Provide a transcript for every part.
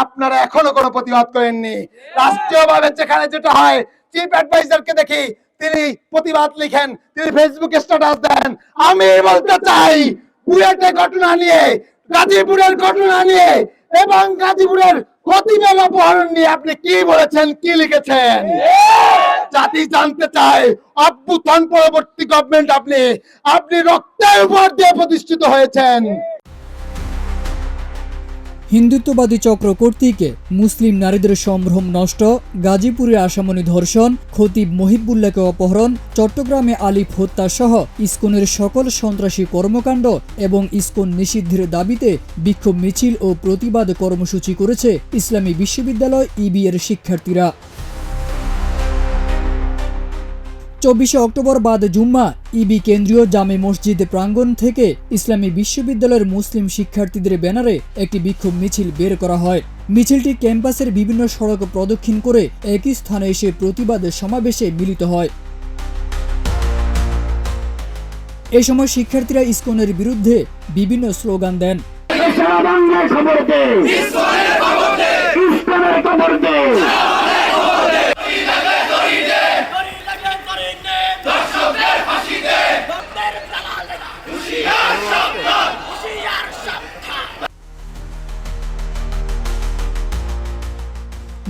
আপনারা এখনও কোনো প্রতিবাদ করেননি। রাষ্ট্রীয়ভাবে যেখানে যেটা হয় চিফ অ্যাডভাইজারকে দেখি তিনি প্রতিবাদ লিখেন, তিনি ফেসবুকে স্ট্যাটাস দেন। আমি বলতে চাই বুয়েটে ঘটনা নিয়ে, গাজীপুরের ঘটনা নিয়ে এবং গাজীপুরের খতিবের অপহরণ নিয়ে আপনি কি বলেছেন, কি লিখেছেন? জাতি জানতে চায়, অভ্যুত্থান পরবর্তী গভর্নমেন্ট আপনি আপনি রক্তের উপর দিয়ে প্রতিষ্ঠিত হয়েছেন। হিন্দুত্ববাদী চক্র কর্তৃক মুসলিম নারীদের সম্ভ্রম নষ্ট গাজীপুরে আসামনি ধর্ষণ, খতিব মহিবুল্লাহকে অপহরণ, চট্টগ্রামে আলিফ হত্যা সহ ইস্কনের সকল সন্ত্রাসী কর্মকাণ্ড এবং ইস্কন নিষিদ্ধের দাবিতে বিক্ষোভ মিছিল ও প্রতিবাদ কর্মসূচি করেছে ইসলামী বিশ্ববিদ্যালয় ইবি এর শিক্ষার্থীরা। চব্বিশে অক্টোবর বাদ জুম্মা, ইবি কেন্দ্রীয় জামে মসজিদ প্রাঙ্গণ থেকে ইসলামী বিশ্ববিদ্যালয়ের মুসলিম শিক্ষার্থীদের ব্যানারে একটি বিক্ষোভ মিছিল বের করা হয়। মিছিলটি ক্যাম্পাসের বিভিন্ন সড়ক প্রদক্ষিণ করে একই স্থানে এসে প্রতিবাদ সমাবেশে মিলিত হয়। এ সময় শিক্ষার্থীরা ইসকনের বিরুদ্ধে বিভিন্ন স্লোগান দেন। খবর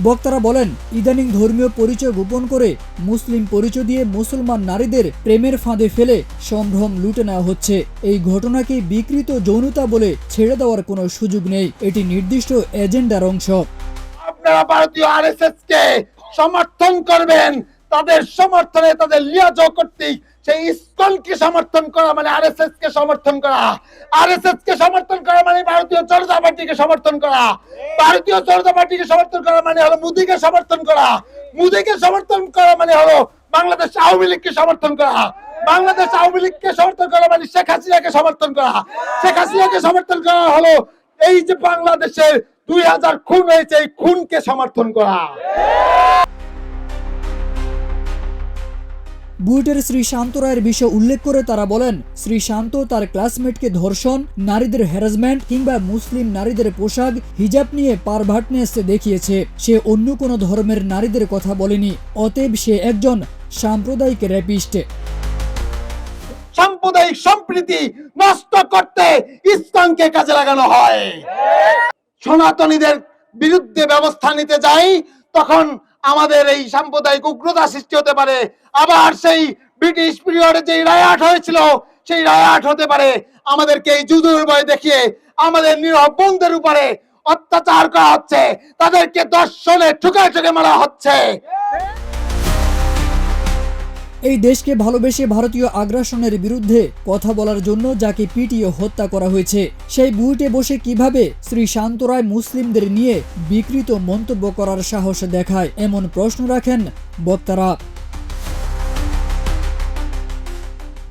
বক্তারা বলেন, ইদানিং ধর্মীয় পরিচয় গোপন করে মুসলিম পরিচয় দিয়ে মুসলমান নারীদের প্রেমের ফাঁদে ফেলে সম্ভ্রম লুটে নেওয়া হচ্ছে। এই ঘটনাকে বিকৃত যৌনতা বলে ছেড়ে দেওয়ার কোনো সুযোগ নেই। এটি নির্দিষ্ট এজেন্ডার অংশ। আপনারা ভারতীয় আরএসএস কে সমর্থন করবেন, তাদের সমর্থনে তাদের লিয়াজ কর্তৃক সেই ইসকনকে সমর্থন করা মানে আরএসএস কে সমর্থন করা। আরএসএস কে সমর্থন করা মানে ভারতীয় জনতা পার্টিকে সমর্থন করা। ভারতীয় জনতা পার্টিকে সমর্থন করা মানে হলো মোদীকে সমর্থন করা। মোদীকে সমর্থন করা মানে হলো বাংলাদেশ আওয়ামী লীগকে সমর্থন করা। বাংলাদেশ আওয়ামী লীগকে সমর্থন করা মানে শেখ হাসিনাকে সমর্থন করা। শেখ হাসিনাকে সমর্থন করা হলো এই যে বাংলাদেশের দুই হাজার খুন হয়েছে, এই খুনকে সমর্থন করা। বুয়েটের শ্রী শান্ত রায়ের বিষয় উল্লেখ করে তারা বলেন, শ্রী শান্ত তার ক্লাসমেটকে ধর্ষণ, নারীদের হ্যারাসমেন্ট কিংবা মুসলিম নারীদের পোশাক, হিজাব নিয়ে পারভাটনেস দেখিয়েছে। সে অন্য কোনো ধর্মের নারীদের কথা বলেনি, অতএব সে একজন সাম্প্রদায়িক র্যাপিস্ট সাম্প্রদায়িক সম্প্রীতি নষ্ট করতে ইসলামকে কাজে লাগানো হয়। সনাতনীদের বিরুদ্ধে ব্যবস্থা নিতে যাই, তখন আমাদের এই সাম্প্রদায়িক উগ্রতা সৃষ্টি হতে পারে। আবার সেই ব্রিটিশ পিরিয়ডে যে রায়াট হয়েছিল, সেই রায়াট হতে পারে। আমাদেরকে এই যুদুর বয় দেখিয়ে আমাদের নিরব বন্ধের উপরে অত্যাচার করা হচ্ছে। তাদেরকে দর্শনে ঠুকে ঠুকে মারা হচ্ছে। এই দেশকে ভালোবেসে ভারতীয় আগ্রাসনের বিরুদ্ধে কথা বলার জন্য যাকে পিটিয়ে হত্যা করা হয়েছে। সেই বুয়েটে বসে কীভাবে শ্রী শান্ত রায় মুসলিমদের নিয়ে বিকৃত মন্তব্য করার সাহস দেখায়, এমন প্রশ্ন রাখেন বক্তারা।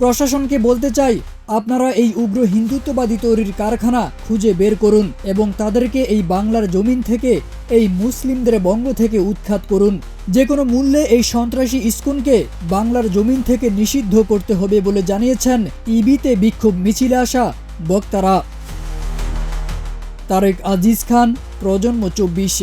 প্রশাসনকে বলতে চাই, আপনারা এই উগ্র হিন্দুত্ববাদী তৈরির কারখানা খুঁজে বের করুন এবং তাদেরকে এই বাংলার জমিন থেকে, এই মুসলিমদের বঙ্গ থেকে উৎখাত করুন। যে কোনো মূল্যে এই সন্ত্রাসী ইস্কনকে বাংলার জমিন থেকে নিষিদ্ধ করতে হবে বলে জানিয়েছেন ইবিতে বিক্ষোভ মিছিলে আসা বক্তারা। তারেক আজিজ খান, প্রজন্ম চব্বিশ।